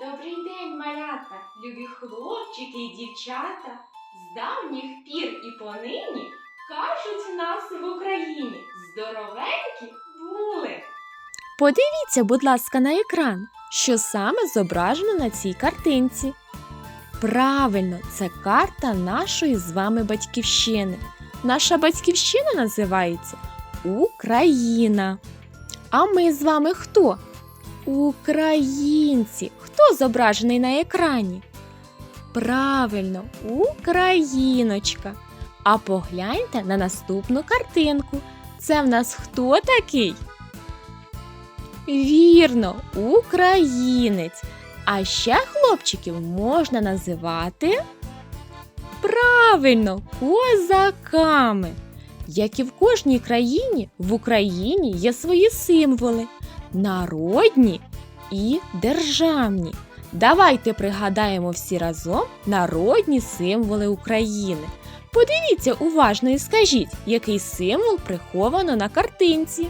Добрий день, малята, любі хлопчики і дівчата. З давніх пір і понині кажуть нас в Україні здоровенькі були. Подивіться, будь ласка, на екран, що саме зображено на цій картинці. Правильно, це карта нашої з вами батьківщини. Наша батьківщина називається Україна. А ми з вами хто? Українці. Хто зображений на екрані? Правильно, Україночка. А погляньте на наступну картинку. Це в нас хто такий? Вірно, українець. А ще хлопчиків можна називати правильно козаками. Як і в кожній країні, в Україні є свої символи народні і державні. Давайте пригадаємо всі разом народні символи України. Подивіться уважно і скажіть, який символ приховано на картинці.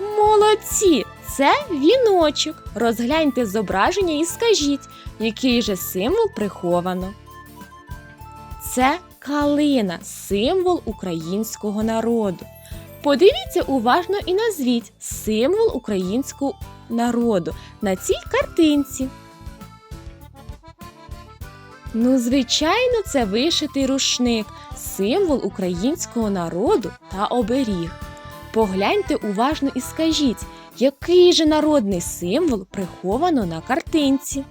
Молодці! Це віночок. Розгляньте зображення і скажіть, який же символ приховано. Це калина, символ українського народу. Подивіться уважно і назвіть символ українського народу на цій картинці. Ну, звичайно, це вишитий рушник, символ українського народу та оберіг. Погляньте уважно і скажіть, який же народний символ приховано на картинці.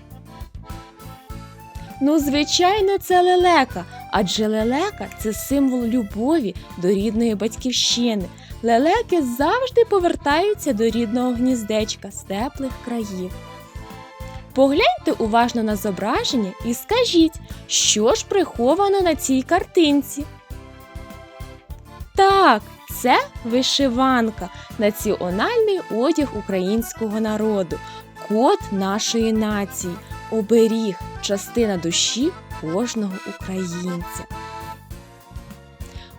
Ну, звичайно, це лелека, адже лелека це символ любові до рідної батьківщини. Лелеки завжди повертаються до рідного гніздечка з теплих країв. Погляньте уважно на зображення і скажіть, що ж приховано на цій картинці. Так, це вишиванка, національний одяг українського народу, код нашої нації, оберіг, частина душі кожного українця.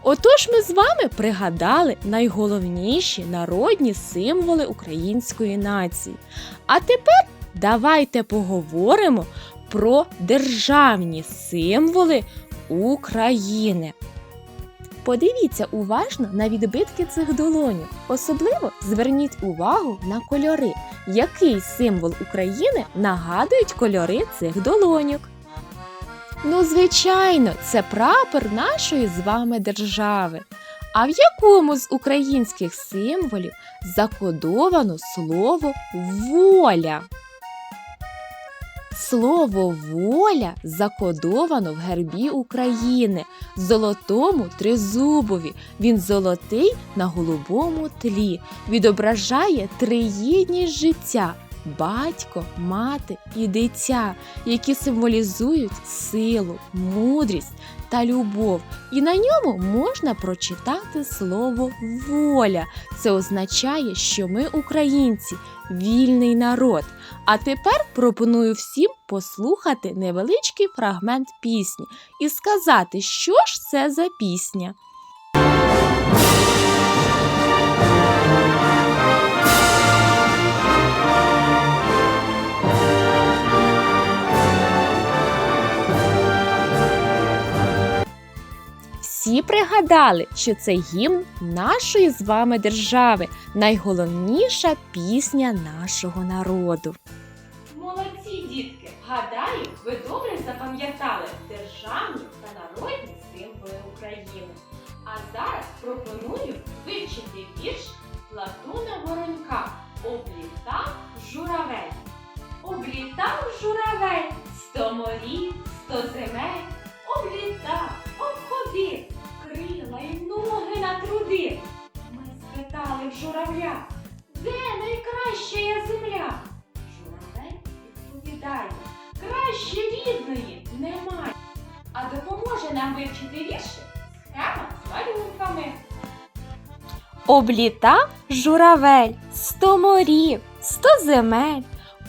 Отож ми з вами пригадали найголовніші народні символи української нації. А тепер давайте поговоримо про державні символи України. Подивіться уважно на відбитки цих долонів. Особливо зверніть увагу на кольори, який символ України нагадують кольори цих долоньок. Ну, звичайно, це прапор нашої з вами держави. А в якому з українських символів закодовано слово воля? Слово воля закодовано в гербі України, золотому тризубові. Він золотий на голубому тлі, відображає триєдність життя батько, мати і дитя, які символізують силу, мудрість та любов. І на ньому можна прочитати слово воля. Це означає, що ми українці, вільний народ. А тепер пропоную всім послухати невеличкий фрагмент пісні і сказати, що ж це за пісня. Пригадали, що це гімн нашої з вами держави, найголовніша пісня нашого народу. Молодці, дітки! Гадаю, ви добре запам'ятали державні та народні символи України. А зараз пропоную вивчити вірш Платуна Воронька Облітав журавель. Облітав журавель сто морів, сто земель. Облітав, рідної немає. А допоможе нам вивчити вірші схема з малюнками. Облітав журавель сто морів, сто земель,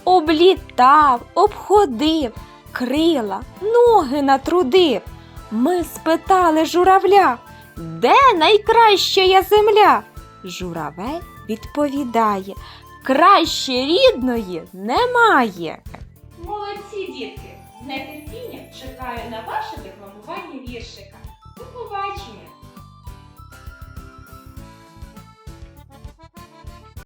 облітав, обходив, крила, ноги натрудив. Ми спитали журавля, де найкраща земля? Журавель відповідає краще рідної немає. Молодці, дітки! З нетерпінням чекаю на ваше декламування віршика. До побачення!